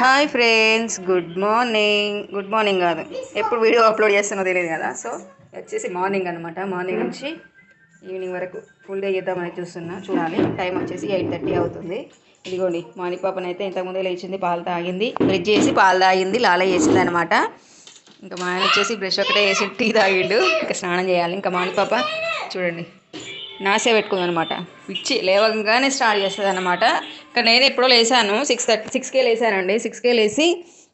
Hi friends good morning good morning కాదు. ఎప్పుడు video upload చేస్తానో తెలియదు కదా. సో వచ్చేసి మార్నింగ్ అనమాట మార్నింగ్ నుంచి ఈవినింగ్ వరకు ఫుల్ డే చేద్దామని చూస్తున్నా. చూడాలి. టైం వచ్చేసి ఎయిట్ థర్టీ అవుతుంది. ఇదిగోండి మార్నింగ్ పాపనైతే ఇంతకుముందే లేచింది పాలు తాగింది బ్రిడ్జ్ చేసి పాలు తాగింది లాల చేసింది అనమాట ఇంకా మా ఆయన వచ్చేసి బ్రష్ ఒకటే వేసి టీ తాగిండు. ఇంకా స్నానం చేయాలి. ఇంకా మాని పాప చూడండి. నాసే పెట్టుకుందనమాట. పిచ్చి లేవగానే స్టార్ట్ చేస్తుంది అనమాట ఇంకా నేను ఎప్పుడో లేసాను. Six thirty సిక్స్కే లేసానండి. సిక్స్కే లేసి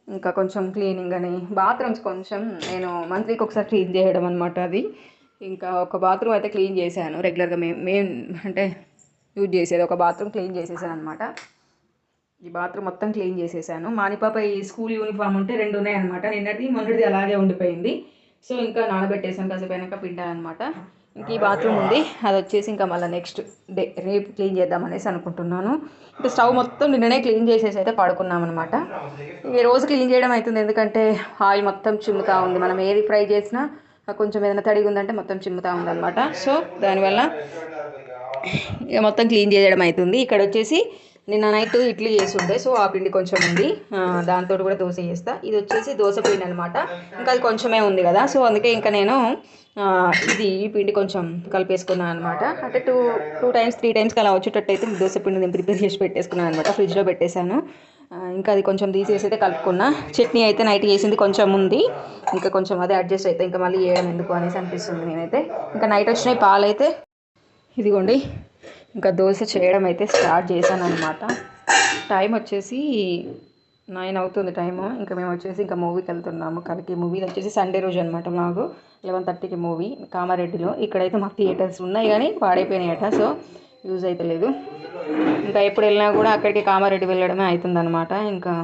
ఇంకా కొంచెం క్లీనింగ్ అని బాత్రూమ్స్ కొంచెం నేను మంత్లీకి ఒకసారి క్లీన్ చేయడం అనమాట అది. ఇంకా ఒక బాత్రూమ్ అయితే క్లీన్ చేశాను. రెగ్యులర్గా మేము మేము అంటే యూజ్ చేసేది ఒక బాత్రూమ్ క్లీన్ చేసేసాను అనమాట ఈ బాత్రూమ్ మొత్తం క్లీన్ చేసేసాను. మానిపాప ఈ స్కూల్ యూనిఫామ్ ఉంటే రెండు ఉన్నాయన్నమాట. నిన్నటిది మొన్నటిది అలాగే ఉండిపోయింది. సో ఇంకా నానబెట్టేసాను. కాసేపు వెనక పిండాలన్నమాట. అనమాట ఇంక ఈ బాత్రూమ్ ఉంది. అది వచ్చేసి ఇంకా మళ్ళీ నెక్స్ట్ డే రేపు క్లీన్ చేద్దామనేసి అనుకుంటున్నాను. ఇంకా స్టవ్ మొత్తం నిన్ననే క్లీన్ చేసేసి అయితే పడుకున్నామన్నమాట. ఈ రోజు క్లీన్ చేయడం అవుతుంది ఎందుకంటే ఆయిల్ మొత్తం చిమ్ముతా ఉంది. మనం ఏది ఫ్రై చేసినా కొంచెం ఏదైనా తడిగా ఉందంటే మొత్తం చిమ్ముతా ఉందన్నమాట. సో దానివల్ల ఇక మొత్తం క్లీన్ చేయడం అవుతుంది ఇక్కడ వచ్చేసి నిన్న నైట్ ఇడ్లీ చేసి ఉండే సో ఆ పిండి కొంచెం ఉంది. దాంతో కూడా దోశ చేస్తా. ఇది వచ్చేసి దోశ పిండి అనమాట ఇంకా అది కొంచెమే ఉంది కదా సో అందుకే ఇంకా నేను ఇది ఈ పిండి కొంచెం కలిపేసుకున్నాను అనమాట అంటే టూ టూ టైమ్స్ త్రీ టైమ్స్కి అలా వచ్చేటట్టయితే దోశ పిండి నేను ప్రిపేర్ చేసి పెట్టేసుకున్నాను అనమాట ఫ్రిడ్జ్లో పెట్టేశాను. ఇంకా అది కొంచెం తీసేసి అయితే కలుపుకున్నా. చట్నీ అయితే నైట్ చేసింది కొంచెం ఉంది. ఇంకా కొంచెం అదే అడ్జస్ట్ అయితే ఇంకా మళ్ళీ చేయడం ఎందుకు అనేసి అనిపిస్తుంది నేనైతే. ఇంకా నైట్ వచ్చినాయి పాలు అయితే ఇదిగోండి. ఇంకా దోశ చేయడం అయితే స్టార్ట్ చేశాను అనమాట టైం వచ్చేసి నైన్ అవుతుంది టైము. ఇంకా మేము వచ్చేసి ఇంకా మూవీకి వెళ్తున్నాము. కలికి మూవీ వచ్చేసి సండే రోజు అనమాట మాకు. లెవెన్ థర్టీకి మూవీ కామారెడ్డిలో. ఇక్కడైతే మాకు థియేటర్స్ ఉన్నాయి కానీ పాడైపోయినాయట. సో యూజ్ అయితే లేదు. ఇంకా ఎప్పుడు వెళ్ళినా కూడా అక్కడికి కామారెడ్డి వెళ్ళడమే అవుతుందన్నమాట. ఇంకా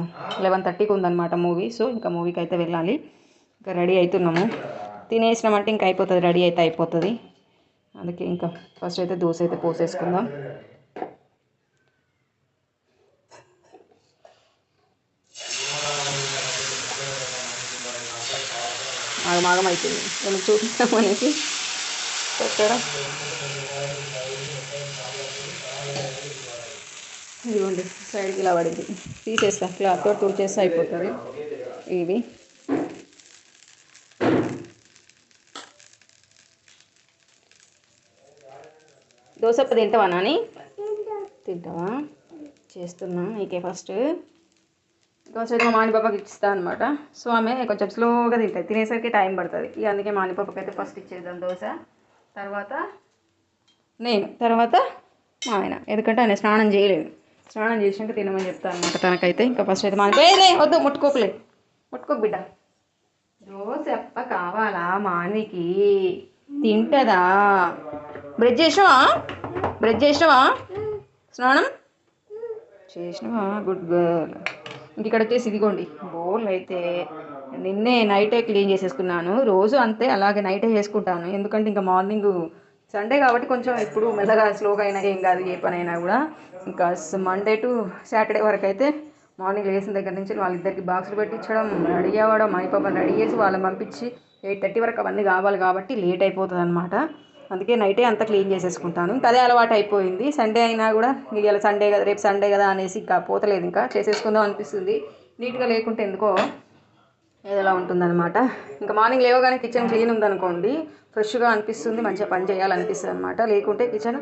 లెవెన్ థర్టీకి ఉందన్నమాట మూవీ. సో ఇంకా మూవీకి అయితే వెళ్ళాలి. ఇంకా రెడీ అవుతున్నాము. తినేసినామంటే ఇంకా అయిపోతుంది. రెడీ అయితే అయిపోతుంది. అందుకే ఇంకా ఫస్ట్ అయితే దోశ అయితే పోసేసుకుందాం. ఆగమాగం అయిపోయింది. నేను చూపిస్తాం అనేసి పెట్టడం. ఇదిగోండి సైడ్కి ఇలా పడింది. తీసేస్తా క్లాత్ తోటి తుడిచేస్తే అయిపోతుంది. ఇవి. దోశప్ప తింటావా నాని? తింటావా? చేస్తున్నా నీకే ఫస్ట్ దోశ మా మానిపాపకి ఇస్తా అనమాట సో ఆమె కొంచెం స్లోగా తింటుంది. తినేసరికి టైం పడుతుంది. ఇక అందుకే మానిపాపకి అయితే ఫస్ట్ ఇచ్చేద్దాం దోశ. తర్వాత నేను తర్వాత మా ఆయన ఎందుకంటే ఆయన స్నానం చేయలేదు. స్నానం చేసినాక తినమని చెప్తాను అనమాట తనకైతే. ఇంకా ఫస్ట్ అయితే మానిపో వద్దు ముట్టుకోకలే. ముట్టుకోకు బిడ్డ. దోశప్ప కావాలా మానికి తింటదా? బ్రష్ చేసినావా? బ్రష్ చేసినావా? స్నానం? చేసినావా? Good girl. ఇంక ఇక్కడ వచ్చేసి ఇదిగోండి. బోల్ అయితే నిన్నే నైటే క్లీన్ చేసేసుకున్నాను. రోజు అంతే అలాగే నైటే చేసుకుంటాను. ఎందుకంటే ఇంకా మార్నింగ్ సండే కాబట్టి కొంచెం ఎప్పుడు మెల్లగా స్లోగా అయినా ఏం కాదు ఏ పని అయినా కూడా. ఇంకా మండే టు సాటర్డే వరకు అయితే మార్నింగ్ లేచిన దగ్గర నుంచి వాళ్ళిద్దరికి బాక్సులు పెట్టించడం రెడీ అవ్వడం మనీ రెడీ చేసి వాళ్ళని పంపించి ఎయిట్ థర్టీ వరకు అవన్నీ కావాలి కాబట్టి లేట్ అయిపోతుంది అనమాట అందుకే నైటే అంతా క్లీన్ చేసేసుకుంటాను. ఇంకా అదే అలవాటు అయిపోయింది. సండే అయినా కూడా ఇవాళ సండే కదా రేపు సండే కదా అనేసి ఇంకా పోతలేదు ఇంకా. చేసేసుకుందాం అనిపిస్తుంది. నీట్గా లేకుంటే ఎందుకో ఏదోలా ఉంటుందన్నమాట. ఇంకా మార్నింగ్ లేవగానే కిచెన్ క్లీన్ ఉందనుకోండి ఫ్రెష్గా అనిపిస్తుంది మంచిగా పని చేయాలనిపిస్తుంది అనమాట లేకుంటే కిచెన్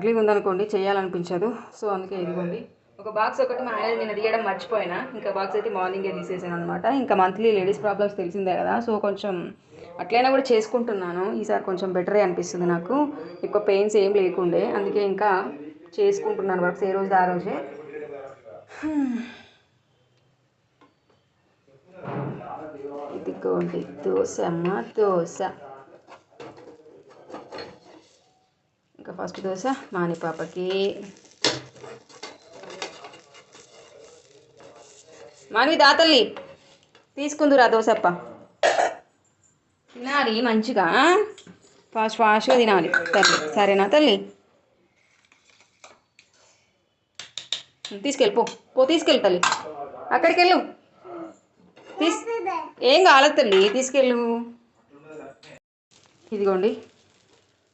క్లీన్ ఉందనుకోండి చేయాలనిపించదు. సో అందుకే ఇదిగోండి. ఒక బాక్స్ ఒకటి మా ఆయన నేను తీయడం మర్చిపోయినా. ఇంకా బాక్స్ అయితే మార్నింగే తీసేసాను అనమాట ఇంకా మంత్లీ లేడీస్ ప్రాబ్లమ్స్ తెలిసిందే కదా. సో కొంచెం అట్లయినా కూడా చేసుకుంటున్నాను. ఈసారి కొంచెం బెటరే అనిపిస్తుంది నాకు. ఎక్కువ పెయిన్స్ ఏం లేకుండే. అందుకే ఇంకా చేసుకుంటున్నాను వర్క్స్ ఏ రోజు ఆ రోజే. ఇదిగోండి దోశ అమ్మ దోశ. ఇంకా ఫస్ట్ దోశ మాని పాపకి. మాని దాతల్లి తీసుకుందురా దోశప్ప తినాలి మంచిగా ఫాస్ట్ ఫాస్ట్గా తినాలి. తల్లి సరేనా తల్లి? తీసుకెళ్ళి పో పో తీసుకెళ్ళి తల్లి. అక్కడికి వెళ్ళు తీస్ ఏం కాలేదు తల్లి తీసుకెళ్ళు. ఇదిగోండి.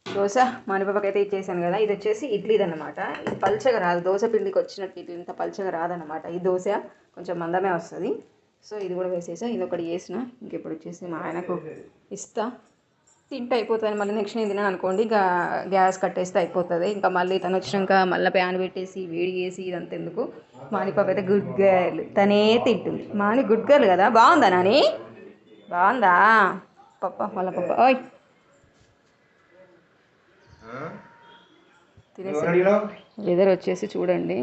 దోశ మానిపాపకి అయితే ఇచ్చేసాను కదా ఇది వచ్చేసి ఇడ్లీది అనమాట ఇది పల్చగా రాదు. దోశ పిండికి వచ్చినట్టు ఇడ్లీ ఇంత పల్చగా రాదనమాట ఈ దోశ కొంచెం మందమే వస్తుంది. సో ఇది కూడా వేసేసా ఇది ఒకటి వేసిన ఇంకెప్పుడు వచ్చేసి మా ఆయనకు ఇస్తా. తింటే అయిపోతుంది మళ్ళీ నెక్స్ట్ నేను తిన్నాను అనుకోండి ఇంకా గ్యాస్ కట్టేస్తే అయిపోతుంది. ఇంకా మళ్ళీ తను వచ్చినాక మళ్ళీ ప్యాన్ పెట్టేసి వేడి చేసి ఇదంతా ఎందుకు? మాని పాప అయితే గుడ్ గర్ల్ తనే తింటుంది. మాని గుడ్ గర్ల్ కదా బాగుందా నాని? బాగుందా? పప్ప మళ్ళీ పప్ప ఓయ్. తినేసి వెదర్ వచ్చేసి చూడండి.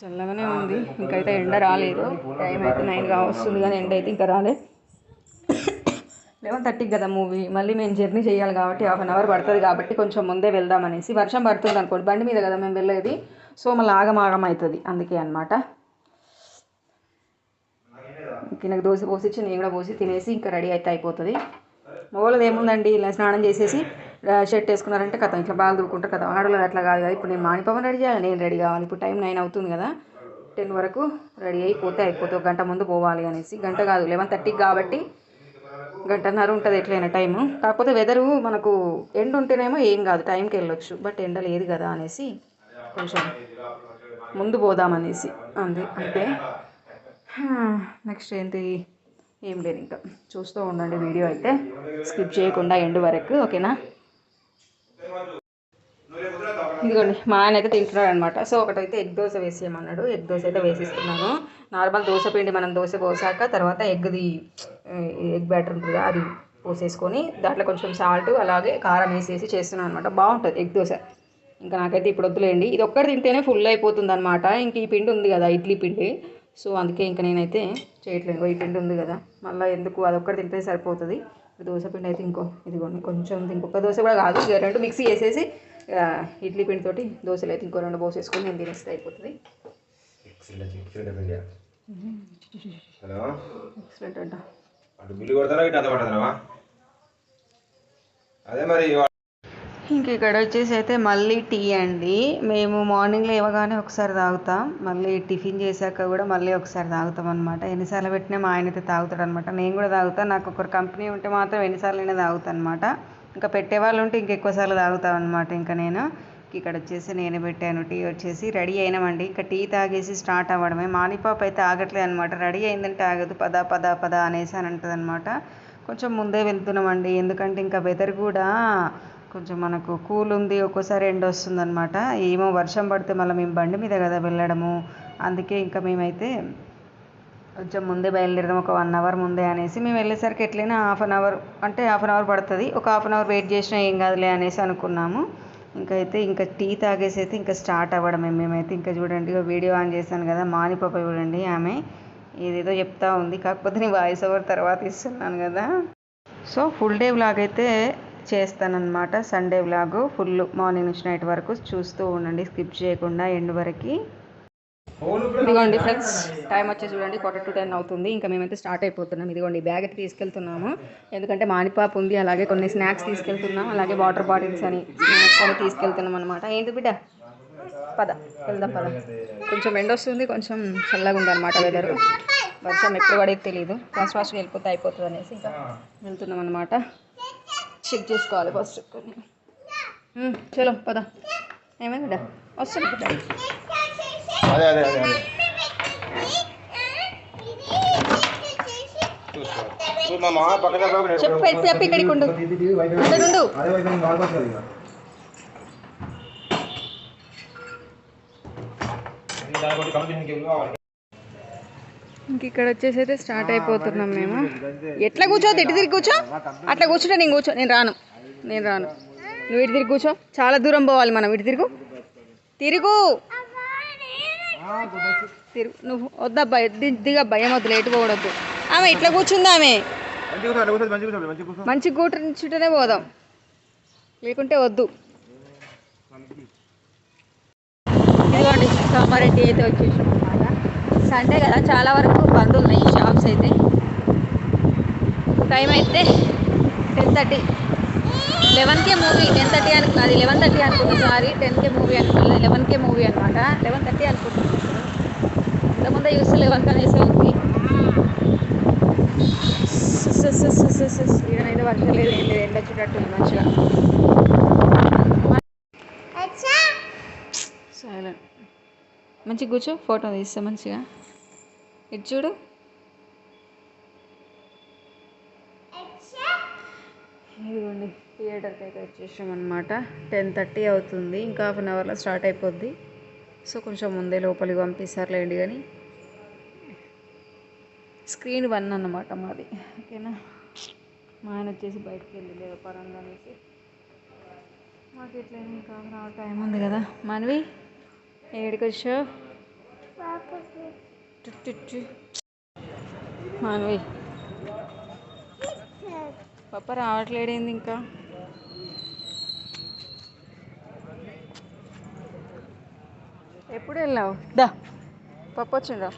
చల్లగానే ఉంది. ఇంకైతే ఎండ రాలేదు. టైం అయితే నైన్గా వస్తుంది కానీ ఎండ అయితే ఇంకా రాలేదు లెవెన్ థర్టీకి కదా మూవీ మళ్ళీ మేము జర్నీ చేయాలి కాబట్టి హాఫ్ అన్ అవర్ పడుతుంది కాబట్టి కొంచెం ముందే వెళ్దామనేసి వర్షం పడుతుంది అనుకోండి. బండి మీద కదా మేము వెళ్ళేది. సో మళ్ళీ ఆగమాగం అవుతుంది. అందుకే అనమాట నాకు దోశ పోసిచ్చి నేను కూడా పోసి తినేసి ఇంకా రెడీ అయితే అయిపోతుంది. మొగలది ఏముందండి? ఇలా స్నానం చేసేసి షర్ట్ వేసుకున్నారంటే కథ ఇట్లా బాగా దూకుంటారు కదా. ఆడవాళ్ళు అట్లా కాదు కదా ఇప్పుడు నేను మాణిపవన్ రెడీ చేయాలి నేను రెడీ కావాలి. ఇప్పుడు టైం నైన్ అవుతుంది కదా. టెన్ వరకు రెడీ అయిపోతే అయిపోతే ఒక గంట ముందు పోవాలి అనేసి. గంట కాదు లెవెన్ థర్టీకి కాబట్టి గంటన్నర ఉంటుంది ఎట్లయినా టైము. కాకపోతే వెదరు మనకు ఎండ్ ఉంటేనేమో ఏం కాదు టైంకి వెళ్ళొచ్చు. బట్ ఎండ లేదు కదా అనేసి కొంచెం ముందు పోదామనేసి అంతే అంతే నెక్స్ట్ ఏంటి? ఏం లేదు ఇంకా. చూస్తూ ఉండండి వీడియో అయితే. స్కిప్ చేయకుండా ఎండ్ వరకు ఓకేనా? ఇదిగోండి మా ఆయన అయితే తింటున్నాడు అనమాట సో ఒకటైతే ఎగ్ దోశ వేసేయమన్నాడు. ఎగ్ దోశ అయితే వేసిస్తున్నాను. నార్మల్ దోశ పిండి మనం దోశ పోసాక తర్వాత ఎగ్ది ఎగ్ బ్యాటర్ ఉంటుంది అది పోసేసుకొని దాంట్లో కొంచెం సాల్ట్ అలాగే కారం వేసేసి చేస్తున్నాను అనమాట బాగుంటుంది ఎగ్ దోశ. ఇంకా నాకైతే ఇప్పుడు వద్దులేండి. ఇది ఒక్కటి తింటేనే ఫుల్ అయిపోతుంది అనమాట ఇంక ఈ పిండి ఉంది కదా ఇడ్లీ పిండి. సో అందుకే ఇంకా నేనైతే చేయట్లేదు. ఈ పిండి ఉంది కదా. మళ్ళీ ఎందుకు? అది ఒక్కటి తింటే సరిపోతుంది. దోశ పిండి అయితే ఇంకో ఇదిగోండి కొంచెం. ఇంకొక దోశ కూడా కాదు. ఇక రెండు మిక్సీ చేసేసి ఆ, ఇడ్లీ పిండితోటి దోశలు అయితే ఇంకో రెండు పోసేసుకొని నేను తినేస్తే అయిపోతుంది. హలో? ఎక్సలెంట్ అంట. అటు బిల్లు కొడతారా ఇటు అదే పడుతున్నావా అదే మరి ఇంక ఇక్కడ వచ్చేసి అయితే మళ్ళీ టీ అండి. మేము మార్నింగ్ లేవగానే ఒకసారి తాగుతాం. మళ్ళీ టిఫిన్ చేశాక కూడా మళ్ళీ ఒకసారి తాగుతాం అనమాట ఎన్నిసార్లు పెట్టినా మా ఆయన అయితే తాగుతాడు అనమాట నేను కూడా తాగుతాను నాకు ఒకరు కంపెనీ ఉంటే మాత్రం ఎన్నిసార్లు అయినా తాగుతాను అనమాట ఇంకా పెట్టే వాళ్ళు ఉంటే ఇంకెక్కువసార్లు తాగుతాం అనమాట ఇంకా నేను. ఇక్కడ వచ్చేసి నేను పెట్టాను. టీ వచ్చేసి రెడీ అయినామండి. ఇంకా టీ తాగేసి స్టార్ట్ అవ్వడమే. మానిపాప అయితే ఆగట్లేదు అనమాట రెడీ అయిందంటే ఆగదు. పద పద పద అనేసి అని అంటుంది అనమాట కొంచెం ముందే వెళ్తున్నామండి. ఎందుకంటే ఇంకా వెదర్ కూడా కొంచెం మనకు కూల్ ఉంది ఒక్కోసారి ఎండ వస్తుంది అనమాట ఏమో వర్షం పడితే మళ్ళీ మేము బండి మీద కదా వెళ్ళడము. అందుకే ఇంకా మేమైతే కొంచెం ముందే బయలుదేరదాం ఒక వన్ అవర్ ముందే అనేసి మేము వెళ్ళేసరికి ఎట్లయినా హాఫ్ అన్ అవర్ అంటే హాఫ్ అన్ అవర్ పడుతుంది. ఒక హాఫ్ అన్ అవర్ వెయిట్ చేసినా ఏం కాదులే అనేసి అనుకున్నాము. ఇంకా అయితే ఇంకా టీ తాగేసి అయితే ఇంకా స్టార్ట్ అవ్వడమే. మేమైతే ఇంకా చూడండి వీడియో ఆన్ చేశాను కదా మానిపాప చూడండి ఆమె. ఏదేదో చెప్తా ఉంది కాకపోతే నేను వాయిస్ ఓవర్ తర్వాత ఇస్తున్నాను కదా. సో ఫుల్ డే వ్లాగ్ అయితే చేస్తానన్నమాట. సండే వ్లాగు ఫుల్ మార్నింగ్ నుంచి నైట్ వరకు చూస్తూ ఉండండి. స్కిప్ చేయకుండా ఎండ్ వరకు. ఇదిగోండి ఫ్రెండ్స్ టైం వచ్చేసి చూడండి. క్వార్టర్ టు టెన్ అవుతుంది. ఇంకా మేమైతే స్టార్ట్ అయిపోతున్నాం. ఇదిగోండి బ్యాగ్ అయితే తీసుకెళ్తున్నాము. ఎందుకంటే మానిపాపు ఉంది. అలాగే కొన్ని స్నాక్స్ తీసుకెళ్తున్నాం. అలాగే వాటర్ బాటిల్స్ అని స్నాక్స్ అని తీసుకెళ్తున్నాం అనమాట ఏంటి బిడ్డ? పద వెళ్దాం పద. కొంచెం ఎండ వస్తుంది. కొంచెం చల్లగా ఉంది అనమాట వెదర్ వర్షం ఎప్పుడు పడేది తెలియదు ఫాస్ట్ ఫాస్ట్గా వెళ్ళిపోతే అయిపోతుంది అనేసి ఇంకా వెళ్తున్నాం అనమాట చెక్ చేసుకోవాలి ఫస్ట్. కొన్ని చలో పద. ఏమైంది బిడ్డ వస్తుంది బిడ్డ అదే అదే చెప్పు చెప్పి ఇక్కడికి ఉండు. ఉండు. దాని కొట్టి కంపెనీకి వెళ్ళి కావాలి ఇంక ఇక్కడ వచ్చేసి అయితే స్టార్ట్ అయిపోతున్నాం మేము ఎట్లా కూర్చోవద్దు ఇటు తిరిగి కూర్చో? అట్లా కూర్చుంటే నేను కూర్చో నేను రాను. నేను రాను. నువ్వు ఇటు తిరిగి కూర్చో. చాలా దూరం పోవాలి మనం. ఇటు తిరుగు. తిరుగు. తిరుగు. నువ్వు వద్దబ్బా ది- దిగబ్బా ఏమొద్దు లేటు పోవడద్దు. ఆమె ఇట్లా కూర్చుంది ఆమె. మంచి కూర్చుంటేనే పోదాం. లేకుంటే వద్దు. ఇదిగోండి కామారెడ్డి అయితే వచ్చేసాం. సండే కదా చాలా వరకు బంద్ ఉన్నాయి షాప్స్ అయితే. టైం అయితే టెన్ థర్టీ. లెవెన్కే మూవీ టెన్ థర్టీ అనుకు అది లెవెన్ థర్టీ అనుకుంటున్నా సారీ టెన్కే మూవీ అనుకున్నా లెవెన్కే మూవీ అనమాట లెవెన్ థర్టీ అనుకుంటున్నాను ఇంతకుముందే చూస్తే లెవెన్ కనేసే ఉంది. ఈడనైతే వర్షం లేదు ఏం లేదు ఎండ వచ్చేటట్టు ఉంది మంచిగా. సైలెంట్ మంచిగా కూర్చో ఫోటో తీస్తా మంచిగా. ఇటు చూడు. ఇదిగోండి థియేటర్కి అయితే వచ్చేసాం అనమాట టెన్ థర్టీ అవుతుంది ఇంకా హాఫ్ అన్ అవర్లో స్టార్ట్ అయిపోద్ది. సో కొంచెం ముందే లోపలికి పంపిస్తారులేండి కానీ. స్క్రీన్ వన్ అన్నమాట మాది ఓకేనా? మా ఆయన వచ్చేసి బయటకు వెళ్ళి లేదు పరంగా అనేసి. మాకు ఎట్లా ఇంకా రావ టైం ఉంది కదా. మనవి ఏడికి వచ్చావు. మానవి. పప్ప రావట్లేడేంది ఇంకా? ఎప్పుడు వెళ్ళావు? దా. పప్ప వచ్చిండ్రా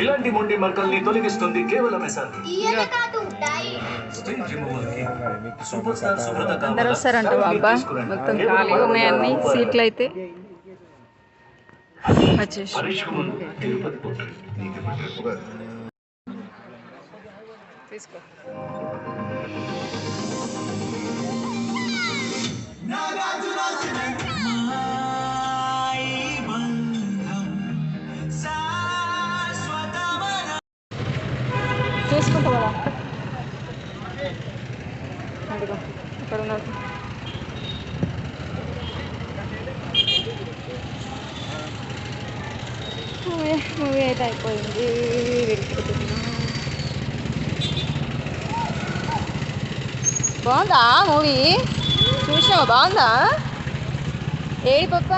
ఇలాంటి మొండి మరకల్ని తొలగిస్తుంది కేవలం ఎస్ఆర్పి స్ట్రింగ్ రిమూవల్కి సూపర్ స్టార్ సుబ్రత అందరు కావాలా? వస్తారంట బాబా. తీసుకురండి. మొత్తం కేవలం ఖాళీగా ఉన్నాయన్ని రూపాయలు. సీట్లు అయితే వచ్చేసి చూసుకుంటా కదా అడిగో అక్కడ ఉన్నాడు మూవీ మూవీ అయితే అయిపోయింది వెళ్ళిపోతున్నాం బాగుందా మూవీ? చూసినావా? బాగుందా? ఏడి పప్ప?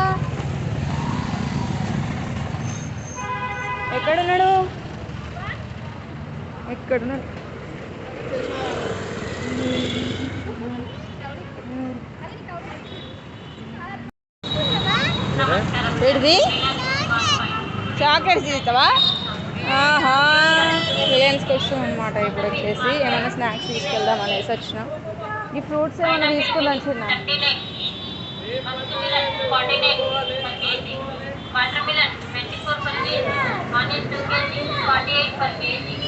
ఎక్కడున్నాడు? ఎక్కడున్నాడు ఏంటిది చాక్లెట్స్ తీస్తావా ఆహా రిలయన్స్కి వచ్చాం అనమాట ఇప్పుడు వచ్చేసి ఏమైనా స్నాక్స్ తీసుకెళ్దాం అనేసి వచ్చినాం ఈ ఫ్రూట్స్ ఏమైనా తీసుకుందాం చిన్న Watermelon 24 per kg, onion 2 kg, 48 per kg, onion 5 kg,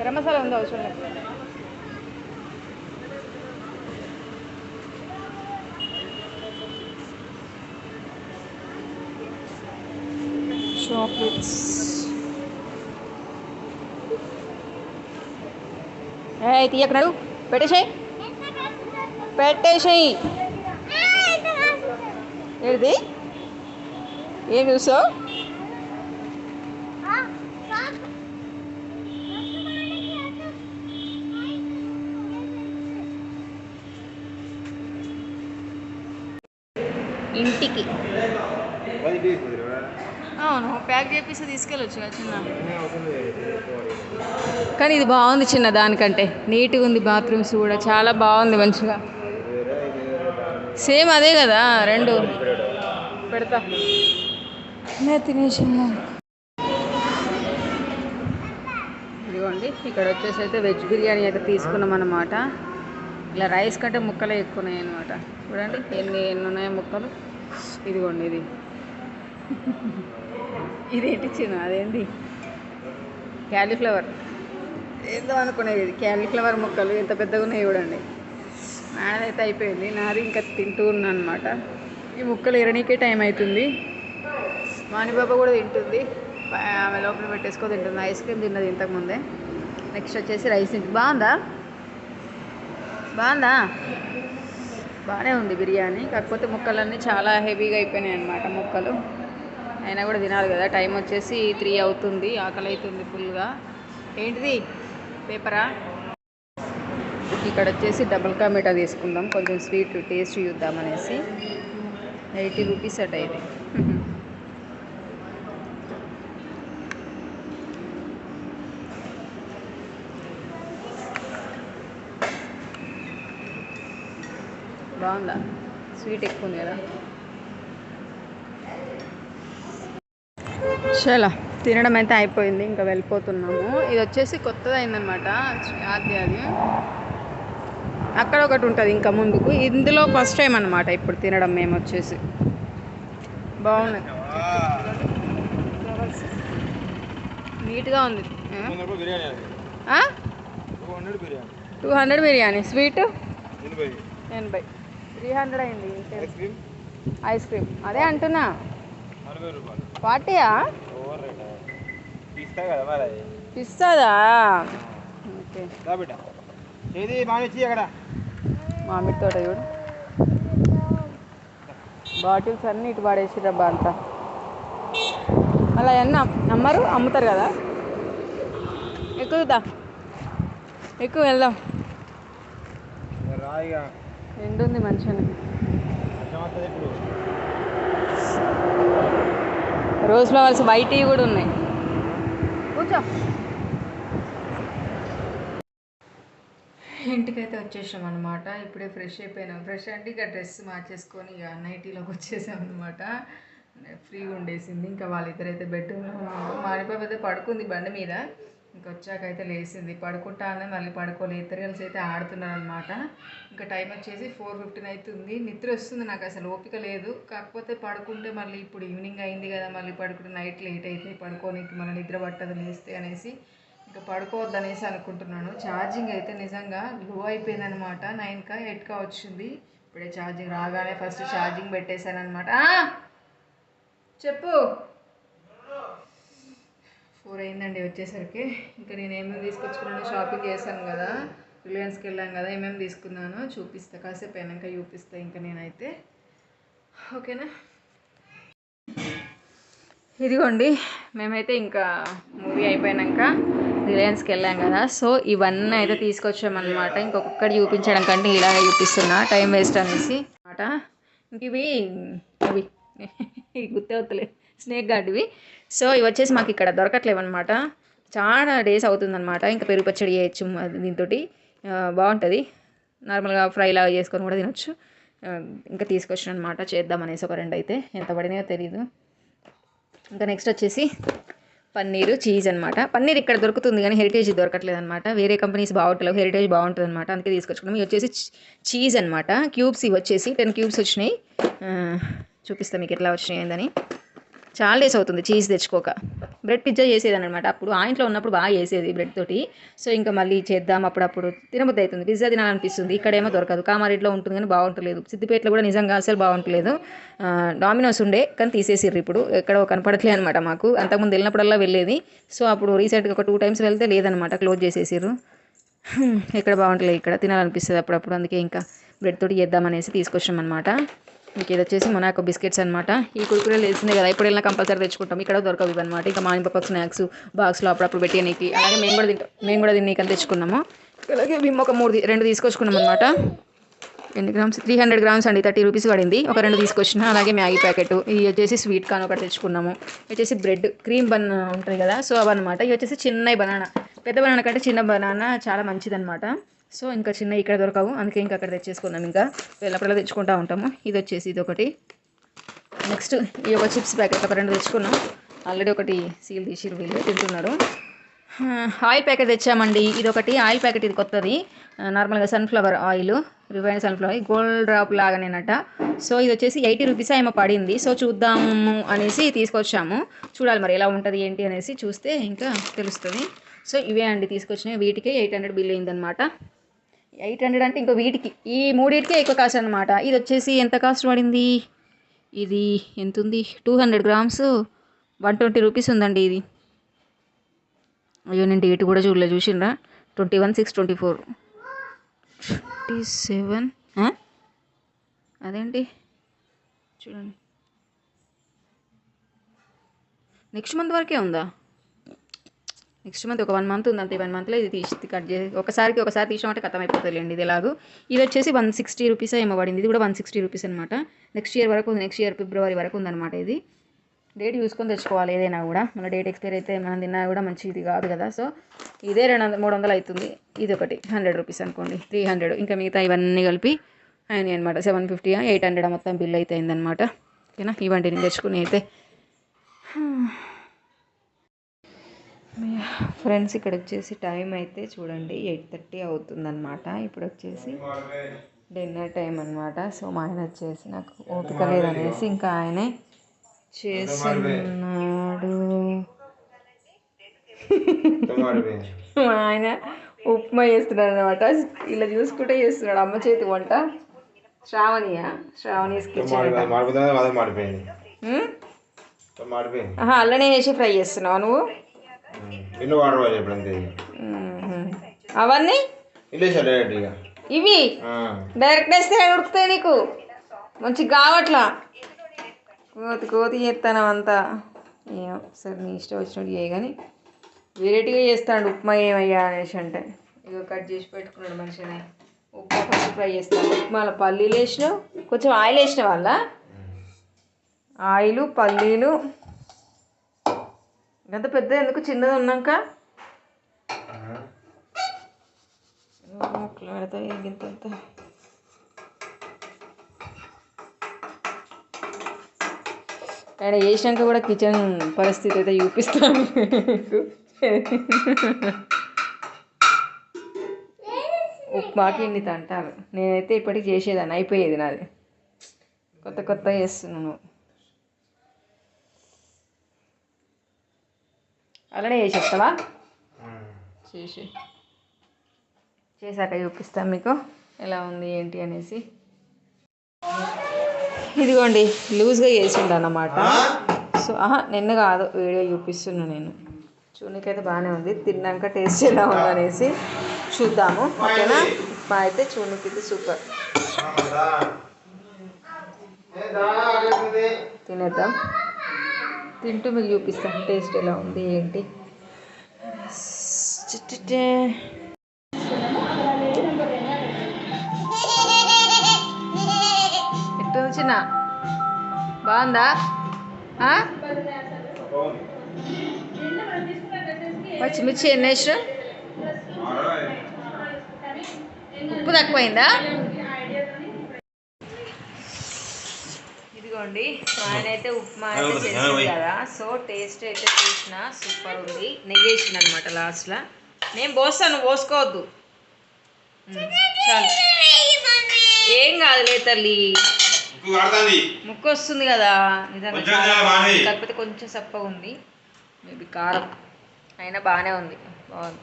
garam masala ఉందా అవసరం లేదు. చాక్లెట్స్ ఏ తీయకున్నాడు? పెట్టేసేయి. పెట్టేసేయి. ఏది ఏం చూసావు ఇంటికి పది టీ కుదిరివా? అవును ప్యాక్ చేపిస్తే తీసుకెళ్ళొచ్చు కదా చిన్న. కానీ ఇది బాగుంది చిన్న దానికంటే. నీట్గా ఉంది బాత్రూమ్స్ కూడా చాలా బాగుంది మంచిగా. సేమ్ అదే కదా రెండు. పెడతా. నేను తినేసిందా ఇదిగోండి ఇక్కడ వచ్చేసి అయితే వెజ్ బిర్యానీ అయితే తీసుకున్నాం అన్నమాట. ఇలా రైస్ కంటే ముక్కలే ఎక్కువ ఉన్నాయి అనమాట చూడండి ఎన్ని ఎన్ని ఉన్నాయో ముక్కలు. ఇదిగోండి ఇది. ఇదేంటి చిన్న అదేంటి? క్యాలీఫ్లవర్. ఏందో అనుకునేది ఇది. క్యాలీఫ్లవర్ ముక్కలు ఎంత పెద్దగా ఉన్నాయి చూడండి. నాదైతే అయిపోయింది. నాది ఇంకా తింటూ ఉన్నా అనమాట ఈ ముక్కలు ఎరనీకే టైం అవుతుంది. మానిబాబా కూడా తింటుంది. ఆమె లోపల పెట్టేసుకో తింటుంది. ఐస్ క్రీమ్ తిన్నది ఇంతకుముందే. నెక్స్ట్ వచ్చేసి రైస్ బాగుందా? బాగుందా? బాగానే ఉంది బిర్యానీ. కాకపోతే ముక్కలన్నీ చాలా హెవీగా అయిపోయినాయి అనమాట ముక్కలు. అయినా కూడా తినాలి కదా. టైం వచ్చేసి త్రీ అవుతుంది ఆకలి అవుతుంది ఫుల్గా. ఏంటిది? పేపరా? ఇక్కడ వచ్చేసి డబుల్ కా మీఠా తీసుకుందాం. కొంచెం స్వీట్ టేస్ట్ చూద్దాం అనేసి. ఎయిటీ రూపీస్ అట్ ఇది. బాగుందా? స్వీట్ ఎక్కువ ఉంది కదా. చలో తినడం అయితే అయిపోయింది ఇంకా వెళ్ళిపోతున్నాము. ఇది వచ్చేసి కొత్తది అయిందనమాట అది. అది అక్కడ ఒకటి ఉంటుంది ఇంకా ముందుకు. ఇందులో ఫస్ట్ టైం అనమాట ఇప్పుడు తినడం మేము వచ్చేసి. బాగున్నాయి. నీట్గా ఉంది. Two hundred biryani. స్వీట్? ఎనభై. త్రీ హండ్రెడ్ అయింది ఐస్ క్రీమ్? Ice cream. అదే అంటున్నా. నలభై రూపాయలు ఫార్టీయా ఓవర్ రేట్ ఇస్తా కదా మరి అది ఇస్తుందా? ఓకే. దా బిడ్డ ఏది మానిచ్చి అక్కడ మామిడి తోట చూడు. బాటిల్స్ అన్నీ ఇటు పడేసి డబ్బా అంతా. అలా అన్నీ అమ్మరు అమ్ముతారు కదా? ఎక్కుదా ఎక్కువ వెళ్దాం. ఎండుంది మంచిగానే కొంచెం వస్తుంది ఇప్పుడు రోజ్ ఫ్లవర్స్ వైట్ కూడా ఉన్నాయి. కూర్చో. ఇంటికైతే వచ్చేసాం అనమాట ఇప్పుడే ఫ్రెష్ అయిపోయినాం. ఫ్రెష్ అంటే ఇక డ్రెస్ మార్చేసుకొని ఇక నైటీలోకి వచ్చేసాం అనమాట ఫ్రీగా ఉండేసింది. ఇంకా వాళ్ళిద్దరైతే బెడ్రూమ్లో అయితే పడుకుంది బండి మీద. ఇంకా వచ్చాక అయితే లేచింది. పడుకుంటానే మళ్ళీ పడుకోలేదు ఇద్దరు అయితే ఆడుతున్నారు అనమాట ఇంకా టైం వచ్చేసి ఫోర్ ఫిఫ్టీన్ అవుతుంది. నిద్ర వస్తుంది నాకు అసలు ఓపిక లేదు. కాకపోతే పడుకుంటే మళ్ళీ ఇప్పుడు ఈవినింగ్ అయింది కదా మళ్ళీ పడుకుంటే నైట్ లేట్ అయితే పడుకోనికి మళ్ళీ నిద్ర పట్టదు లేస్తే అనేసి ఇంకా పడుకోవద్దు అనేసి అనుకుంటున్నాను. ఛార్జింగ్ అయితే నిజంగా లో అయిపోయింది అనమాట నైన్కా ఎయిట్కా వచ్చింది. ఇప్పుడే ఛార్జింగ్ రాగానే ఫస్ట్ ఛార్జింగ్ పెట్టేశాను అనమాట చెప్పు. ఫోర్ అయిందండి వచ్చేసరికి. ఇంకా నేను ఏమేమి తీసుకొచ్చుకున్నాను షాపింగ్ చేశాను కదా. రిలయన్స్కి వెళ్ళాను కదా ఏమేమి తీసుకున్నానో చూపిస్తా. కాసేపు అయినాక చూపిస్తా ఇంకా నేనైతే. ఓకేనా? ఇదిగోండి మేమైతే ఇంకా మూవీ అయిపోయాక రిలయన్స్కి వెళ్ళాం కదా. సో ఇవన్నీ అయితే తీసుకొచ్చామన్నమాట. ఇంకొకటి చూపించడం కంటే ఇలాగే చూపిస్తున్నా. టైం వేస్ట్ అనేసి. అనమాట ఇంక ఇవి అవి ఇవి. గుర్తే స్నేక్ గార్డ్వి సో ఇవి వచ్చేసి మాకు ఇక్కడ దొరకట్లేవు అనమాట చాలా డేస్ అవుతుందన్నమాట. ఇంకా పెరుగు పచ్చడి చేయొచ్చు దీంతో బాగుంటుంది. నార్మల్గా ఫ్రైలా చేసుకొని కూడా తినొచ్చు. ఇంకా తీసుకొచ్చిన అనమాట చేద్దాం అనేసి ఒక రెండు అయితే. ఎంత పడినాయో తెలియదు ఇంకా నెక్స్ట్ వచ్చేసి పన్నీరు చీజ్ అనమాట పన్నీర్ ఇక్కడ దొరుకుతుంది కానీ హెరిటేజ్ దొరకట్లేదు అనమాట వేరే కంపెనీస్ బాగుంటలేవు. హెరిటేజ్ బాగుంటుంది అనమాట అందుకే తీసుకొచ్చుకున్నాం. ఇవి వచ్చేసి చీజ్ అనమాట క్యూబ్స్ ఇవి వచ్చేసి. టెన్ క్యూబ్స్ వచ్చినాయి. చూపిస్తాను మీకు ఎట్లా వచ్చినాయి ఏందని. చాలా డేస్ అవుతుంది చీజ్ తెచ్చుకోక. బ్రెడ్ పిజ్జా చేసేదాన్ని అనమాట అప్పుడు ఆ ఇంట్లో ఉన్నప్పుడు బాగా చేసేది బ్రెడ్ తోటి. సో ఇంకా మళ్ళీ చేద్దాం అప్పుడప్పుడు తినబుద్ధి అవుతుంది. పిజ్జా తినాలనిపిస్తుంది. ఇక్కడేమో దొరకదు. కామారెడ్డిలో ఉంటుంది కానీ బాగుంటలేదు. సిద్దిపేటలో కూడా నిజంగా అసలు బాగుంటలేదు. డామినోస్ ఉండే కానీ తీసేసిర్రు ఇప్పుడు. ఎక్కడో కనపడట్లే అనమాట మాకు. అంతకుముందు వెళ్ళినప్పుడల్లా వెళ్ళేది. సో అప్పుడు రీసెంట్గా ఒక టూ టైమ్స్ వెళ్తే లేదనమాట క్లోజ్ చేసేసిర్రు. Hmm, ఎక్కడ బాగుంటలేదు ఇక్కడ. తినాలనిపిస్తుంది అప్పుడప్పుడు. అందుకే ఇంకా బ్రెడ్ తోటి చేద్దామనేసి తీసుకొచ్చాం అనమాట మీకు ఇది వచ్చేసి మొనాకో బిస్కెట్స్ అనమాట ఈ కురుకురే తెలిసిందే కదా ఇప్పుడు వెళ్ళినా కంపల్సరీ తెచ్చుకుంటాం. ఇక్కడ దొరకవు ఇవన్నమాట. ఇంకా మా ఇంప స్నాక్స్ బాక్స్లో అప్పుడప్పుడు పెట్టేయడానికి అలాగే మేము కూడా తింటాం. మేము కూడా దీన్ని అని తెచ్చుకున్నాము. అలాగే మేము ఒక మూడు రెండు తీసుకొచ్చుకున్నాం అనమాట ఎన్ని గ్రామ్స్ త్రీ హండ్రెడ్ గ్రామ్స్ అండి. థర్టీ రూపీస్ పడింది. ఒక రెండు తీసుకొచ్చిన. అలాగే మ్యాగీ ప్యాకెట్. ఇది వచ్చేసి స్వీట్ కార్న్ ఒకటి తెచ్చుకున్నాము. ఇది వచ్చేసి బ్రెడ్ క్రీమ్ బన్ ఉంటుంది కదా సో అవన్నమాట. ఇది వచ్చేసి చిన్న బనానా. పెద్ద బనానా కంటే చిన్న బనానా చాలా మంచిదన్నమాట. సో ఇంకా చిన్న ఇక్కడ దొరకవు. అందుకే ఇంకా అక్కడ తెచ్చేసుకున్నాం ఇంకా. వెళ్ళినప్పుడల్లా తెచ్చుకుంటూ ఉంటాము. ఇది వచ్చేసి ఇది ఒకటి నెక్స్ట్ ఈ ఒక చిప్స్ ప్యాకెట్ ఒక రెండు తెచ్చుకున్నాం. ఆల్రెడీ ఒకటి సీల్ తీసి వీళ్ళు తింటున్నారు. ఆయిల్ ప్యాకెట్ తెచ్చామండి. ఇది ఒకటి ఆయిల్ ప్యాకెట్ ఇది కొత్తది. నార్మల్గా sunflower oil refine sunflower oil gold drop లాగానేనట. So ఇది వచ్చేసి ఎయిటీ రూపీస్ ఏమో పడింది. సో చూద్దాము అనేసి తీసుకొచ్చాము. చూడాలి మరి ఎలా ఉంటుంది ఏంటి అనేసి చూస్తే ఇంకా తెలుస్తుంది. సో ఇవే అండి తీసుకొచ్చినవి. వీటికి ఎయిట్ హండ్రెడ్ బిల్ అయిందనమాట ఎయిట్ హండ్రెడ్ అంటే ఇంకో వీటికి. ఈ మూడింటికే ఎక్కువ కాస్ట్ అనమాట ఇది వచ్చేసి ఎంత కాస్ట్ పడింది? ఇది ఎంత ఉంది two hundred grams. One twenty rupees ఉందండి ఇది. అయ్యో నేను డేట్ కూడా చూడలేదు చూసిండ్రా. Twenty one six twenty four. Twenty seven అదేంటి? చూడండి. నెక్స్ట్ మంత్ వరకే ఉందా? నెక్స్ట్ మంత్ ఒక వన్ మంత్ ఉంది ఈ వన్ మంత్లో ఇది తీసి కట్ చేసి ఒకసారికి ఒకసారి తీసామంటే కథం అయిపోతుందండి ఇది ఎలాగో. ఇది వచ్చేసి వన్ సిక్స్టీ రూపీస్ ఏమో పడింది. ఇది కూడా వన్ సిక్స్టీ రూపీస్ అనమాట నెక్స్ట్ ఇయర్ వరకు ఉంది. నెక్స్ట్ ఇయర్ ఫిబ్రవరి వరకు ఉందన్నమాట ఇది. డేట్ చూసుకొని తెచ్చుకోవాలి ఏదైనా కూడా. మన డేట్ ఎక్స్పైర్ అయితే మనం తిన్నా కూడా మంచిది కాదు కదా. సో ఇదే రెండు వందల మూడు వందలు అవుతుంది. ఇది ఒకటి. హండ్రెడ్ రూపీస్ అనుకోండి. Three hundred. ఇంకా మిగతా ఇవన్నీ కలిపి అయినాయి అనమాట సెవెన్ ఫిఫ్టీ ఎయిట్ హండ్రెడ్ మొత్తం బిల్ అయితే అయిందనమాట ఓకేనా? ఇవంటి నేను తెచ్చుకుని అయితే. ఫ్రెండ్స్ ఇక్కడ వచ్చేసి టైం అయితే చూడండి ఎయిట్ థర్టీ అవుతుందన్నమాట. ఇప్పుడు వచ్చేసి డిన్నర్ టైం అనమాట సో మా ఆయన వచ్చేసి నాకు ఓపిక లేదనేసి ఇంకా ఆయనే చేస్తున్నాడు. మా ఆయన ఉప్మా చేస్తున్నాడు అనమాట ఇలా చూసుకుంటే చేస్తున్నాడు. అమ్మ చేతి వంట శ్రావణియా? శ్రావణి కిచెన్ అల్లనే వేసి ఫ్రై చేస్తున్నావు నువ్వు? ఇల్లు ఇప్పుడు అంతే. మ్మ్. అవన్నీ? డైరెక్ట్ ఇక. ఇవి. డైరెక్ట్ వేస్తే ఉడుకుతాయి నీకు. మంచి కావట్లా కోతి కోతి చేస్తాను అంతా. ఏమో సరే నీ ఇష్టం వచ్చినట్టు చేయ కానీ వెరైటీగా చేస్తాడు ఉప్మా ఏమయ్యా అనేసి అంటే. ఇక కట్ చేసి పెట్టుకున్నాడు మంచిగానే. ఉప్మా ఫస్ట్ ఫ్రై చేస్తాను. ఉప్మాలో పల్లీలు వేసినావు. కొంచెం ఆయిల్ వేసిన వాళ్ళ ఆయిల్ పల్లీలు. ఇంత పెద్ద ఎందుకు? చిన్నది ఉన్నాక? మొక్కలు పెడతాయి ఇంత ఆయన చేసినాక కూడా కిచెన్ పరిస్థితి అయితే చూపిస్తాను మీకు. ఉప్మాకి ఇన్ని తంటారు నేనైతే ఇప్పటికి చేసేదాన్ని అయిపోయేది నాది. కొత్త కొత్త చేస్తున్నాను. అలానే చేసేస్తావా? చేసి చేశాక చూపిస్తాను మీకు. ఎలా ఉంది ఏంటి అనేసి. ఇదిగోండి లూజ్గా చేసిండు అన్నమాట సో ఆహా నిన్న కాదు వీడియో చూపిస్తున్నా నేను. చూడనికైతే బాగానే ఉంది తిన్నాక టేస్ట్ ఎలా ఉంది అనేసి చూద్దాము ఓకేనా? ఉప్మా అయితే చూడనికైతే సూపర్. తినేద్దాం. తింటూ మీకు చూపిస్తాను టేస్ట్ ఎలా ఉంది ఏంటి. ఎట్టుంది చిన్న? బాగుందా? పచ్చిమిర్చి ఎన్ని వేసిన ఉప్పు తక్కువైందా? ఇదిగోండి ఆయన అయితే ఉప్మా అయితే చేసింది కదా. సో టేస్ట్ అయితే చూసిన సూపర్ ఉంది. నెయ్యి వేసింది అనమాట లాస్ట్లో. నేను పోస్తాను పోసుకోవద్దు. చాలు. ఏం కాదులే తల్లి. ముక్కు వస్తుంది కదా. నిజంగా. కాకపోతే కొంచెం సప్పగా ఉంది. మేబీ కారం. అయినా బాగానే ఉంది. బాగుంది.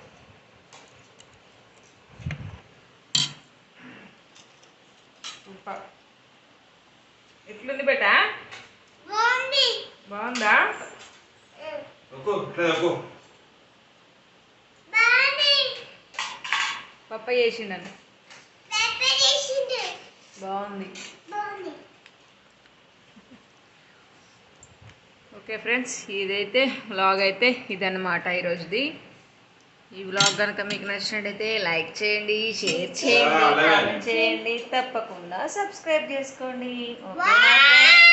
సూపర్. ఎట్లుంది బేటా? బాగుందా. పప్ప చేసిండను. బాగుంది. ఓకే ఫ్రెండ్స్ ఇదైతే వ్లాగ్ అయితే ఇదన్నమాట ఈరోజుది. ఈ వ్లాగ్ కనుక మీకు నచ్చినట్టయితే లైక్ చేయండి షేర్ చేయండి కామెంట్ చేయండి. తప్పకుండా సబ్స్క్రైబ్ చేసుకోండి. ఓకేనా? Friends?